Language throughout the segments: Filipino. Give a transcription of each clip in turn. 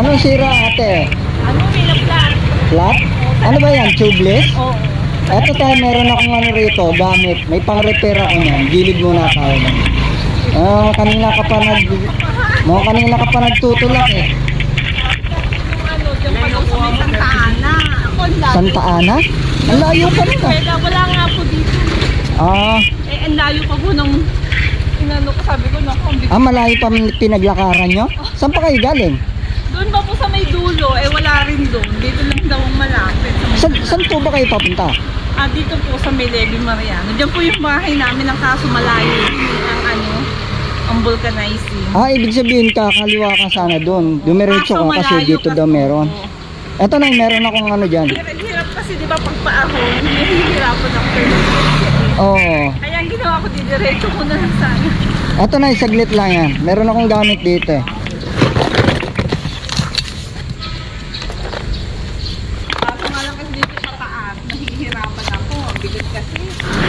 Anong sira ate? Ano, may na-plan? Flat? Ano ba yan? Tubeless? Oo. Eto tayo, meron akong ano rito, gamit. May pang-repair ako niyan. Gilid muna tayo. Ah, kanina ka pa nag... Mga kanina ka pa nagtutulak eh. Ano, dyan pa lang sa may Santa Ana. Ako, ang layo. Santa Ana? Ang layo pa rin ah. Wala nga po dito. Ah, Eh, ang layo pa po ng... Inano ko, sabi ko, naku, ang bigat. ah malayo pa pinaglakaran nyo? Saan pa kayo galing? Doon ba po sa may dulo, eh wala rin doon. Dito lang daw ang malapit. Sa may- Saan, po ba kayo papunta? Ah, dito po sa may Mariano. Diyan po yung bahay namin ang kaso malayo. Ang ano, ang vulcanizing. Ah, ibig sabihin kakaliwa ka sana doon. Dumiretso ka kasi dito daw meron. po. Eto na, meron akong ano dyan. Hirap, kasi di ba pag paahon, nahihirapan ako. Oo. Kaya ang ginawa ko, didiretso ko na lang sana. Eto na, saglit lang yan. Meron akong gamit dito eh.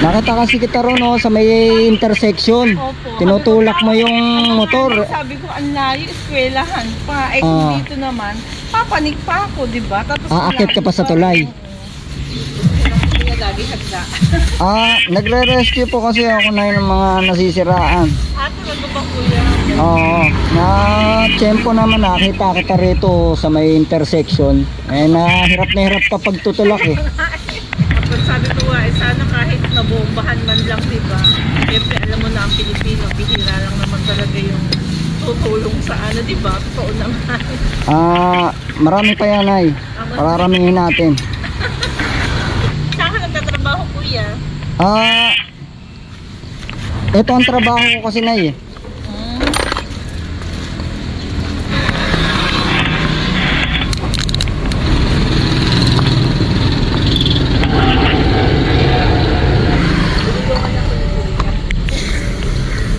Nakita kasi kita ron oh, sa may intersection. Opo. Tinutulak mo yung Ano motor. Sabi ko, ang layo, eskwelahan pa. Eh kung Ah. dito naman, papanik pa ako, di ba? Tapos Aakit ka pa sa tulay. Kaya lagi hagda. Ah, nagre-rescue po kasi ako na ng mga nasisiraan. Ate, wag mo ba kuya? Oo. Na tiyempo naman nakita kita rito sa may intersection. Eh, nahirap na hirap ka pagtutulak eh. Tapos sabi ko nga, eh, sana kahit nabombahan man lang, di ba? Siyempre, alam mo na ang Pilipino, bihira lang naman talaga yung tutulong sa ano, di ba? Totoo naman. Ah, marami pa yan ay. Pararamihin natin. Saan ka nagtatrabaho, kuya? Ah, ito ang trabaho ko kasi na eh. Hmm.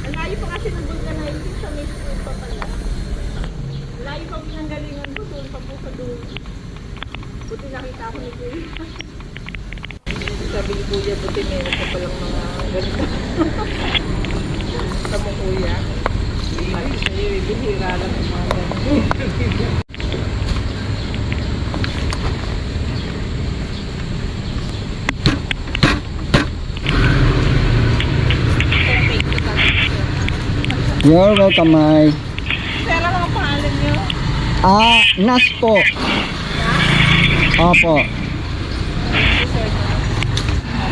Ang layo pa kasi ng vulcanizing sa may school pa pala. Ang Layo pa doon, pa po sa doon. Buti nakita ko ni Kuya. Sabi ni Kuya, buti meron pa palang mga ganito. Sa mo Kuya. Ay, sa'yo, eh, bihira lang yung mga ganito. You're welcome ay. Sir, ano ang pangalan niyo? Ah, Nas po. Opo.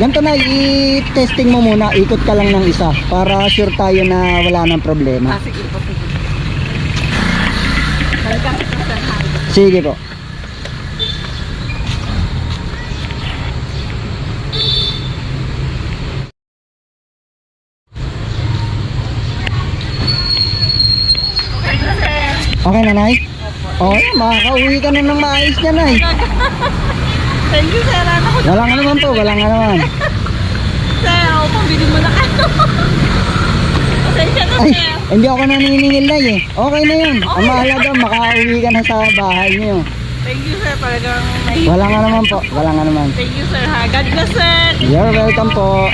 Ganito na, i-testing mo muna. Ikot ka lang ng isa para sure tayo na wala nang problema. Ah, sige po, sige. Talagang. Sige po. Okay na, sir. Okay na, Nay? Oo, oh, makakauwi ka na ng maayos niya, Nay. Thank you, sir. Ano ko? Wala nga naman po, wala nga naman. Sir, ako pambili mo na kayo. Pasensya na, Ay, sir. hindi ako naniningil na eh. Okay na yun. Ang mahalaga, makauwi ka na sa bahay niyo. Thank you, sir. Talagang may... Wala nga naman po, wala nga naman. Thank you, sir. Ha? God bless, sir. You're welcome po.